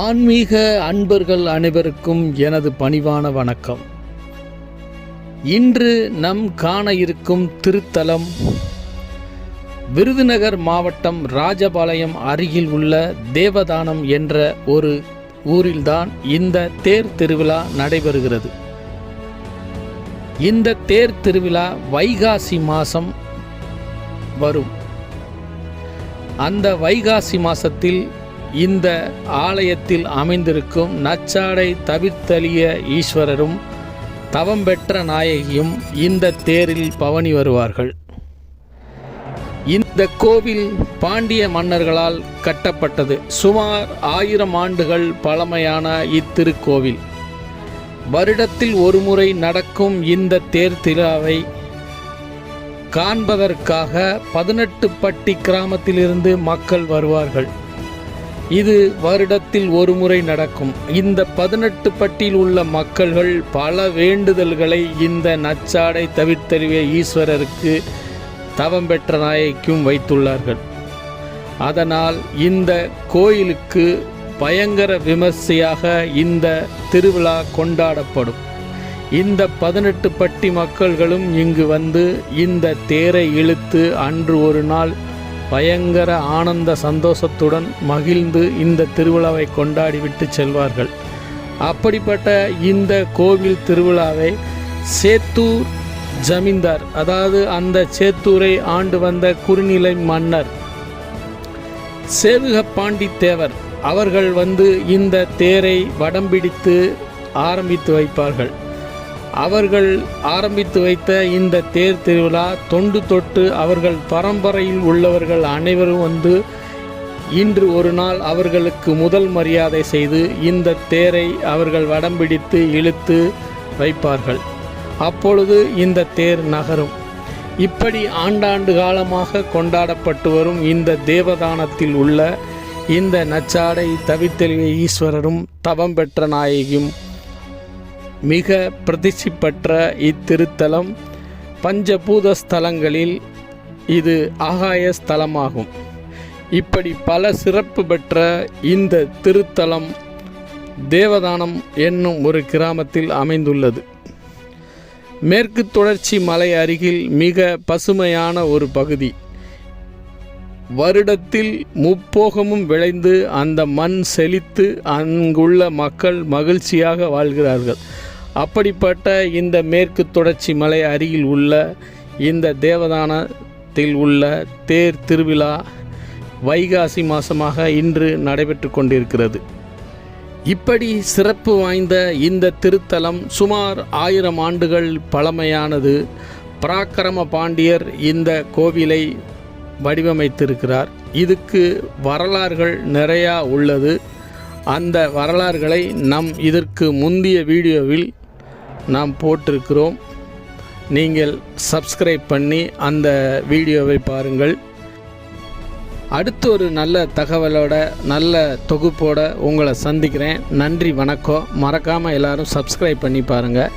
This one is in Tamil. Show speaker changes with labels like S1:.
S1: ஆன்மீக அன்பர்கள் அனைவருக்கும் எனது பணிவான வணக்கம். இன்று நம் காண இருக்கும் திருத்தலம் விருதுநகர் மாவட்டம் ராஜபாளையம் அருகில் உள்ள தேவதானம் என்ற ஒரு ஊரில்தான் இந்த தேர் திருவிழா நடைபெறுகிறது. இந்த தேர் திருவிழா வைகாசி மாதம் வரும். அந்த வைகாசி மாதத்தில் இந்த ஆலயத்தில் அமைந்திருக்கும் நச்சாடை தவிர்த்தலிய ஈஸ்வரரும் தவம் பெற்ற நாயகியும் இந்த தேரில் பவனி வருவார்கள். இந்த கோவில் பாண்டிய மன்னர்களால் கட்டப்பட்டது. சுமார் ஆயிரம் ஆண்டுகள் பழமையான இத்திருக்கோவில். வருடத்தில் ஒருமுறை நடக்கும் இந்த தேர் திருவிழாவை காண்பதற்காக பதினெட்டு பட்டி கிராமத்திலிருந்து மக்கள் வருவார்கள். இது வருடத்தில் ஒரு முறை நடக்கும். இந்த பதினெட்டு பட்டியில் உள்ள மக்கள்கள் பல வேண்டுதல்களை இந்த நச்சாடை தவிர்த்தறிவிய ஈஸ்வரருக்கு தவம் பெற்ற நாயக்கும் வைத்துள்ளார்கள். அதனால் இந்த கோயிலுக்கு பயங்கர விமர்சையாக இந்த திருவிழா கொண்டாடப்படும். இந்த பதினெட்டு பட்டி மக்கள்களும் இங்கு வந்து இந்த தேரை இழுத்து அன்று ஒரு நாள் பயங்கர ஆனந்த சந்தோஷத்துடன் மகிழ்ந்து இந்த திருவிழாவை கொண்டாடிவிட்டு செல்வார்கள். அப்படிப்பட்ட இந்த கோவில் திருவிழாவை சேத்தூர் ஜமீன்தார் அதாவது அந்த சேத்தூரை ஆண்டு வந்த குறுநிலை மன்னர் சேவுக பாண்டி தேவர் அவர்கள் வந்து இந்த தேரை வடம் பிடித்து ஆரம்பித்து வைப்பார்கள். அவர்கள் ஆரம்பித்து வைத்த இந்த தேர் திருவிழா தொண்டு தொட்டு அவர்கள் பரம்பரையில் உள்ளவர்கள் அனைவரும் வந்து இன்று ஒரு நாள் அவர்களுக்கு முதல் மரியாதை செய்து இந்த தேரை அவர்கள் வடம் பிடித்து இழுத்து வைப்பார்கள். அப்பொழுது இந்த தேர் நகரும். இப்படி ஆண்டாண்டு காலமாக கொண்டாடப்பட்டு வரும் இந்த தேவதானத்தில் உள்ள இந்த நச்சாடை தவித்தெளிவை ஈஸ்வரரும் தவம் பெற்ற நாயகியும் மிக பிரதிஷ்டி பெற்ற இத்திருத்தலம் பஞ்சபூத ஸ்தலங்களில் இது ஆகாய ஸ்தலமாகும். இப்படி பல சிறப்பு பெற்ற இந்த திருத்தலம் தேவதானம் என்னும் ஒரு கிராமத்தில் அமைந்துள்ளது. மேற்கு தொடர்ச்சி மலை அருகில் மிக பசுமையான ஒரு பகுதி. வருடத்தில் முப்போகமும் விளைந்து அந்த மண் செழித்து அங்குள்ள மக்கள் மகிழ்ச்சியாக வாழ்கிறார்கள். அப்படிப்பட்ட இந்த மேற்கு தொடர்ச்சி மலை அருகில் உள்ள இந்த தேவதானத்தில் உள்ள தேர் திருவிழா வைகாசி மாதமாக இன்று நடைபெற்று கொண்டிருக்கிறது. இப்படி சிறப்பு வாய்ந்த இந்த திருத்தலம் சுமார் ஆயிரம் ஆண்டுகள் பழமையானது. பராக்கிரம பாண்டியர் இந்த கோவிலை வடிவமைத்திருக்கிறார். இதுக்கு வரலாறுகள் நிறையா உள்ளது. அந்த வரலாறுகளை நம் இதற்கு முந்தைய வீடியோவில் நாம் போட்டிருக்கிறோம். நீங்கள் சப்ஸ்கிரைப் பண்ணி அந்த வீடியோவை பாருங்கள். அடுத்து ஒரு நல்ல தகவலோட நல்ல தொகுப்போட உங்களை சந்திக்கிறேன். நன்றி வணக்கம். மறக்காமல் எல்லோரும் சப்ஸ்கிரைப் பண்ணி பாருங்கள்